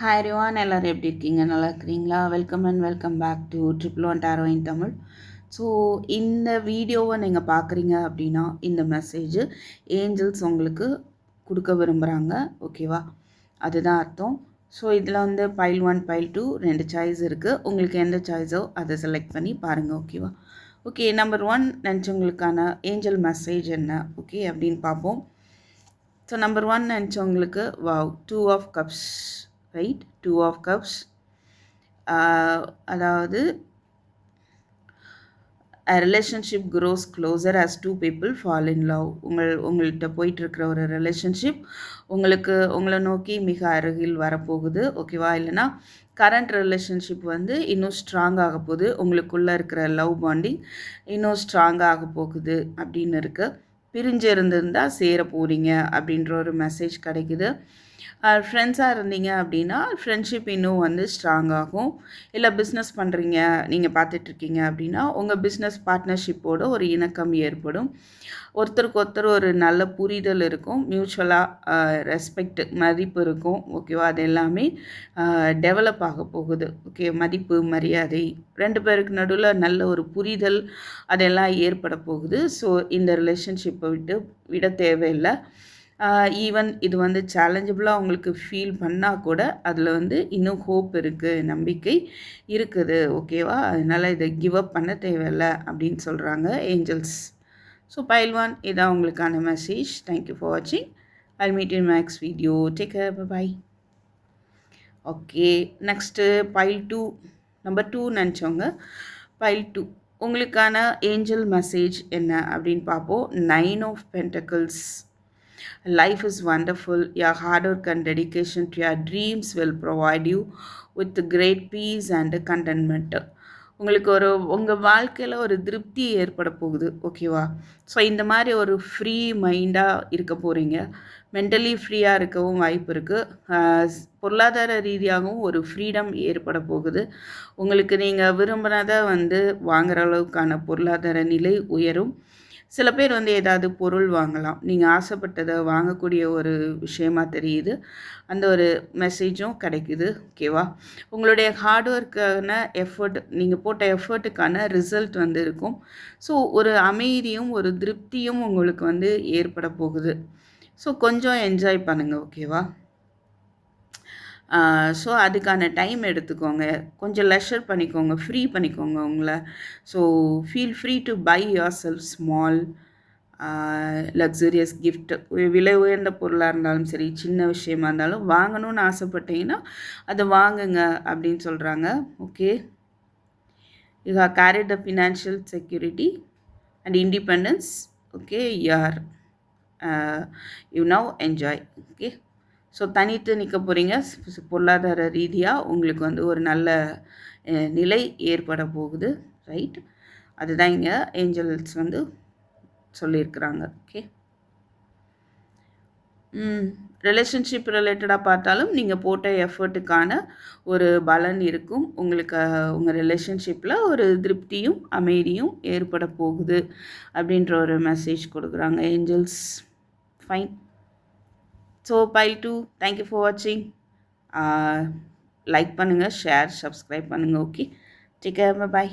Hi ரிவான் எல்லோரும் எப்படி இருக்கீங்க? நல்லா இருக்கிறீங்களா? Welcome and welcome back to triple one tarot in Tamil so இந்த வீடியோவை நீங்கள் பார்க்குறீங்க அப்படின்னா இந்த மெசேஜ் ஏஞ்சல்ஸ் உங்களுக்கு கொடுக்க விரும்புகிறாங்க ஓகேவா அதுதான் அர்த்தம். ஸோ இதில் வந்து பைல் ஒன் பைல் டூ ரெண்டு சாய்ஸ் இருக்குது உங்களுக்கு எந்த சாய்ஸோ அதை செலக்ட் பண்ணி பாருங்கள் ஓகேவா ஓகே நம்பர் ஒன் நினச்சவங்களுக்கான ஏஞ்சல் மெசேஜ் என்ன? ஓகே அப்படின்னு பார்ப்போம். So number one நினச்சவங்களுக்கு wow two of cups right two of cups அதாவது relationship grows closer as two people fall in love உங்கள் உங்கள்கிட்ட போயிட்டுருக்கிற ஒரு ரிலேஷன்ஷிப் உங்களுக்கு உங்களை நோக்கி மிக அருகில் வரப்போகுது. ஓகேவா இல்லைனா கரண்ட் ரிலேஷன்ஷிப் வந்து இன்னும் ஸ்ட்ராங் ஆக போகுது. உங்களுக்குள்ளே இருக்கிற லவ் பாண்டிங் இன்னும் ஸ்ட்ராங் ஆக போகுது அப்படின்னு இருக்குது பிரிஞ்சு இருந்திருந்தால் சேர போகிறீங்க அப்படின்ற ஒரு மெசேஜ் கிடைக்குது. ஃப்ரெண்ட்ஸாக இருந்தீங்க அப்படின்னா ஃப்ரெண்ட்ஷிப் இன்னும் வந்து ஸ்ட்ராங் ஆகும். இல்லை பிஸ்னஸ் பண்ணுறீங்க நீங்கள் பார்த்துட்ருக்கீங்க அப்படின்னா உங்கள் பிஸ்னஸ் பார்ட்னர்ஷிப்போடு ஒரு இணக்கம் ஏற்படும். ஒருத்தருக்கு ஒருத்தர் ஒரு நல்ல புரிதல் இருக்கும் மியூச்சுவலாக ரெஸ்பெக்ட் மதிப்பு இருக்கும். ஓகேவா அது எல்லாமே டெவலப் ஆக போகுது. ஓகே மதிப்பு மரியாதை ரெண்டு பேருக்கு நடுவில் நல்ல ஒரு புரிதல் அதெல்லாம் ஏற்பட போகுது. ஸோ இந்த ரிலேஷன்ஷிப் ரிலேஷன்ஷிப்பை விட்டு விட தேவையில்லை. ஈவன் இது வந்து சேலஞ்சபிளாக அவங்களுக்கு ஃபீல் பண்ணால் கூட அதில் வந்து இன்னும் ஹோப் இருக்குது நம்பிக்கை இருக்குது ஓகேவா அதனால் இதை கிவ் அப் பண்ண தேவையில்லை அப்படின்னு சொல்கிறாங்க ஏஞ்சல்ஸ் ஸோ பைல்வான் இதான் உங்களுக்கான மெசேஜ் தேங்க்யூ ஃபார் வாட்சிங் I meet in next video take care bye okay next pile two number two நினச்சவங்க pile two உங்களுக்கான ஏஞ்சல் மெசேஜ் என்ன அப்படின்னு பார்ப்போம் nine of pentacles life is wonderful your hard work and dedication to your dreams will provide you with great peace and contentment உங்களுக்கு ஒரு உங்கள் வாழ்க்கையில் ஒரு திருப்தி ஏற்பட போகுது ஓகேவா ஸோ இந்த மாதிரி ஒரு ஃப்ரீ மைண்டாக இருக்க போகிறீங்க மென்டலி ஃப்ரீயாக இருக்கவும் வாய்ப்பு இருக்குது பொருளாதார ரீதியாகவும் ஒரு ஃப்ரீடம் ஏற்பட போகுது. உங்களுக்கு நீங்கள் விரும்பினதை வந்து வாங்குகிற அளவுக்கான பொருளாதார நிலை உயரும். சில பேர் வந்து ஏதாவது பொருள் வாங்கலாம். நீங்கள் ஆசைப்பட்டதை வாங்கக்கூடிய ஒரு விஷயமா தெரியுது. அந்த ஒரு மெசேஜும் கிடைக்குது. ஓகேவா உங்களுடைய ஹார்ட் ஒர்க்கான எஃபர்ட் நீங்கள் போட்ட எஃபர்ட்டுக்கான ரிசல்ட் வந்து இருக்கும். ஸோ ஒரு அமைதியும் ஒரு திருப்தியும் உங்களுக்கு வந்து ஏற்பட போகுது. ஸோ கொஞ்சம் என்ஜாய் பண்ணுங்கள் ஓகேவா ஸோ அதுக்கான டைம் எடுத்துக்கோங்க. கொஞ்சம் லெஷர் பண்ணிக்கோங்க. ஃப்ரீ பண்ணிக்கோங்க உங்களை. So feel free to buy yourself small luxurious gift விலை உயர்ந்த பொருளாக இருந்தாலும் சரி சின்ன விஷயமா இருந்தாலும் வாங்கணும்னு ஆசைப்பட்டீங்கன்னா அதை வாங்குங்க அப்படின்னு சொல்கிறாங்க okay you have carried the financial security and independence okay you are you now enjoy okay so தனித்து நிற்க போகிறீங்க பொருளாதார ரீதியாக உங்களுக்கு வந்து ஒரு நல்ல நிலை ஏற்பட போகுது. ரைட் அதுதான் இங்கே ஏஞ்சல்ஸ் வந்து சொல்லியிருக்கிறாங்க. ஓகே ரிலேஷன்ஷிப் ரிலேட்டடாக பார்த்தாலும் நீங்கள் போட்ட எஃபர்ட்டுக்கான ஒரு பலன் இருக்கும். உங்களுக்கு உங்கள் ரிலேஷன்ஷிப்பில் ஒரு திருப்தியும் அமைதியும் ஏற்பட போகுது. அப்படின்ற ஒரு மெசேஜ் கொடுக்குறாங்க. Angels fine so pile two thank you for வாட்சிங் லைக் பண்ணுங்கள் ஷேர் சப்ஸ்கிரைப் பண்ணுங்கள் ஓகே டேக் கேர் பாய்